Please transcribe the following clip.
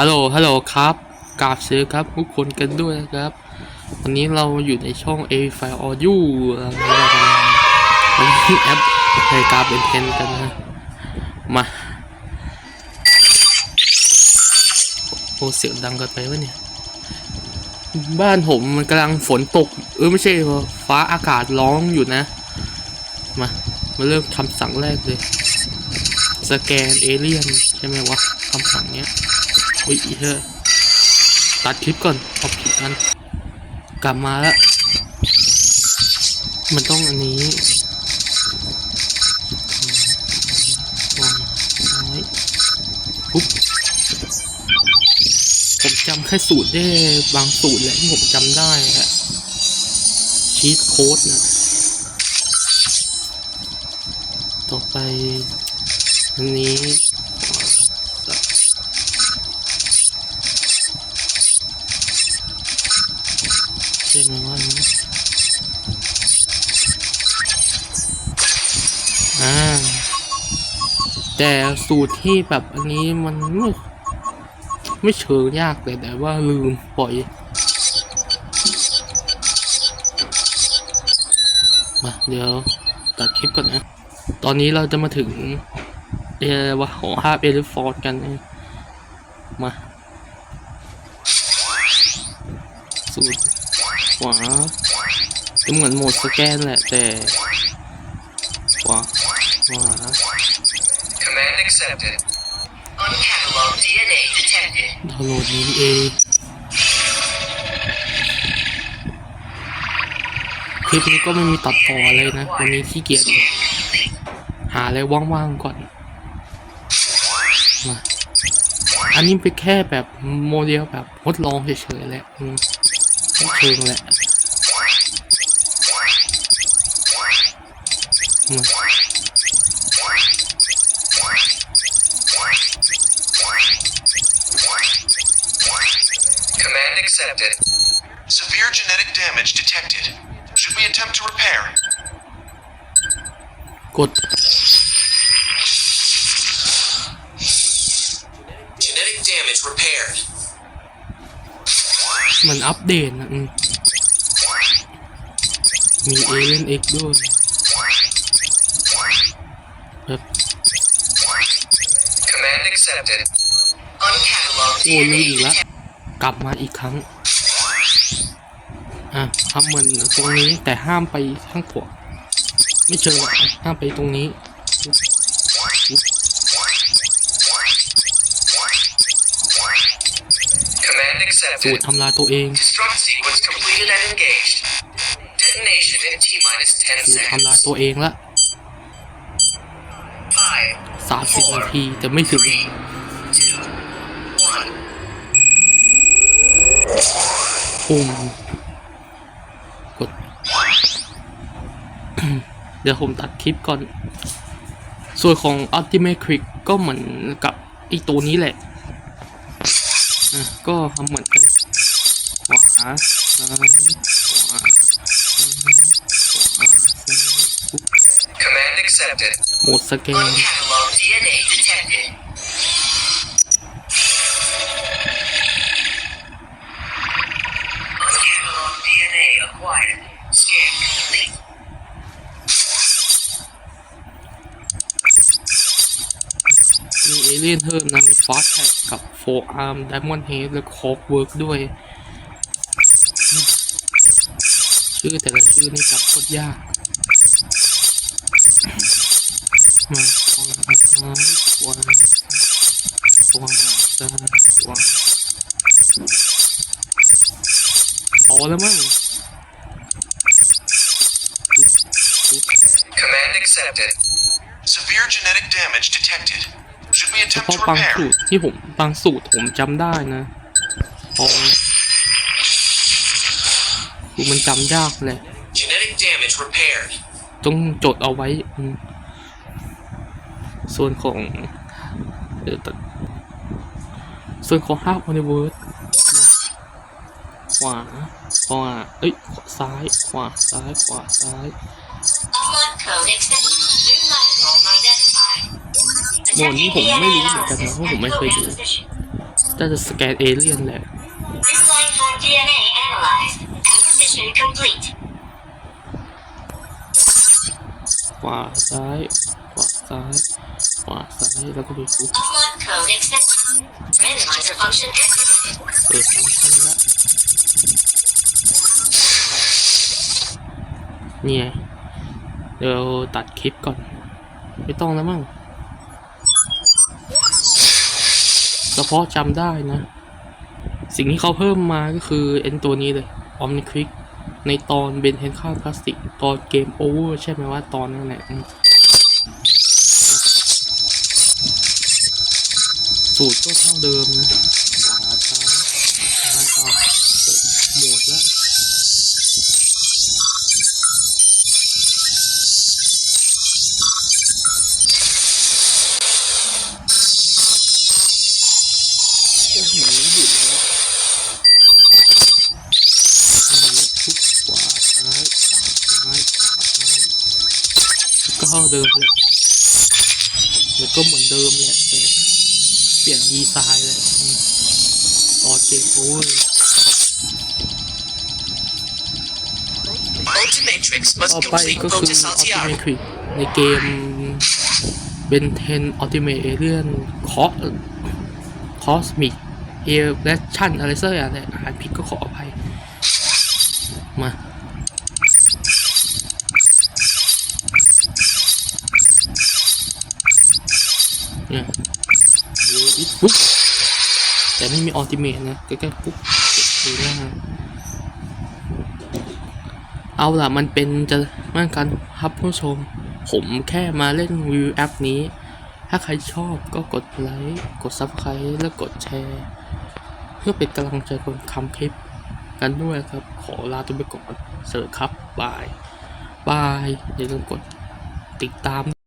ฮัลโหล ฮัลโหลครับ กราบซื้อครับทุกคนกันด้วยนะครับ วันนี้เราอยู่ในช่อง A f i Audio เราวันนี้แอปในกราฟเป็นเทนกันนะ มา โอ้เสียงดังเกันไปวะเนี่ย บ้านผมมันกำลังฝนตก เออไม่ใช่ฟ้าอากาศร้องอยู่นะ มา มาเริ่มคำสั่งแรกเลย สแกนเอเลี่ยนใช่ไหมวะคำสั่งเนี้ย อุ้ยเฮ้ยตัดคลิปก่อนเอาผิดมันกลับมาแล้ว มันต้องอันนี้วางไว้ปุ๊บผมจำแค่สูตรได้บางสูตรแหละที่ผมจำได้อะชีตโค้ดนะต่อไป อันนี้ ใช่ไหมว่าอันนี้อ่าแต่สูตรที่แบบอันนี้มันไม่ไม่เชิงยากแต่แต่ว่าลืมปล่อย มาเดี๋ยวตัดคลิปก่อนนะ ตอนนี้เราจะมาถึงเอว่าของภาพเอลิฟอร์ดกันนะมา สูตรขวาจะเหมือนโหมดสแกนแหละแต่ขวาขวา Command accepted. Uncatalogued DNA detected. ดาวน์โหลดนี้เองคลิปนี้ก็ไม่มีตัดต่ออะไรนะ วันนี้ขี้เกียจหาอะไรว่างๆก่อนมาอันนี้เป็นแค่แบบโมเดลแบบทดลองเฉยๆแหละ อืมไม่เชิงแหละมา Command accepted. Severe genetic damage detected. Should we attempt to repair? กด Genetic damage repaired. มันอัปเดตนะอืมมีเอเลนเอ็กด้วยแบบ Command accepted. Uncatalogued โอ้ลืม DNA อีกแล้ว detected. กลับมาอีกครั้ง อะทำเหมือนตรงนี้แต่ห้ามไปข้างขวาไม่เชิงหรอกห้ามไปตรงนี้ สูตร accepted. ทำลายตัวเอง Destruct sequence completed and engaged. Detonation in T minus 10สูตรทำลาย seconds. ตัวเองละ Five, สามสิบนาทีแต่ไม่ถึง three, two, one. ปุ่มกด เดี๋ยวผมตัดคลิปก่อน ส่วนของ Ultimate Quick ก็เหมือนกับไอตัวนี้แหละอะ ก็ทำเหมือนกันขวาซ้ายขวาขวาซ้ายขวาซ้ายปุ๊บ Command accepted. โหมดสแกน Uncatalogued DNA detected. Uncatalogued DNA acquired. Scan complete. มี เลี่ยนเพิ่มนะมีฟอสแท็กกับโฟอาร์มไดมอนด์เฮดและคอฟเวิร์กด้วย ชื่อแต่ละชื่อนี่จำโคตรยาก มาขวาซ้ายขวาขวาซ้ายขวาพอแล้วมั้ง Command accepted. Severe genetic damage detected. Should we เฉ attempt พาะ to บางสู repair? ตรที่ผมบางสูตรผมจำได้นะพอคือมันจำยากเลย Genetic damage repaired. ต้องจดเอาไว้อืมส่วนของเดี๋ยวตัดส่วนของ half universe นะขวาขวาเอ้ย ซ้าย ขวา ซ้าย ขวา ซ้าย โมนนี่ผมไม่รู้เหมือนกันนะเพราะผมไม่เคยดูแต่จะสแกนเอเลี่ยนแหละ ขวาซ้าย ขวาซ้าย ขวาซ้าย แล้วก็ไปฟุกเปิดฟังก์ชันละเนี่ย เดี๋ยวตัดคลิปก่อน ไม่ต้องแล้วมั้ง เฉพาะจำได้นะ สิ่งที่เขาเพิ่มมาก็คือเอ็นตัวนี้เลยออมนิควิกในตอนเบนเทนข้าวพลาสติก ตอนเกมโอเวอร์ใช่ไหมว่าตอนนั้นแหละสูตรก็เท่าเดิมนะ ท่าเดิมเลยมันก็เหมือนเดิมแหละแต่เปลี่ยนดีไซน์เลยออเกมโอ้ย Ultimatrix must ต่อไป complete ก็คือ Lotus Altiara. Ultimate ในเกมเบนเทนอัลติเมทเอเลียนคอคอสมิกเอเลชั่นอะไรสักอย่างเนี่ยอ่านผิดก็ขออภัย มา นี่ยเดี๋ยวอีกปุ๊บแต่ไม่มีอัลติเมทนะใกล้ๆปุ๊บดูหน้าเอาล่ะมันเป็นจะมั่นกันครับผู้ชม ผมแค่มาเล่นวิวแอปนี้ ถ้าใครชอบก็กดไลค์กด Subscribe และกดแชร์ เพื่อเป็นกำลังใจคนทำคลิปกันด้วยครับ ขอลาตัวไปก่อน เสวัสดีครับบายบายอย่าลืมกดติดตาม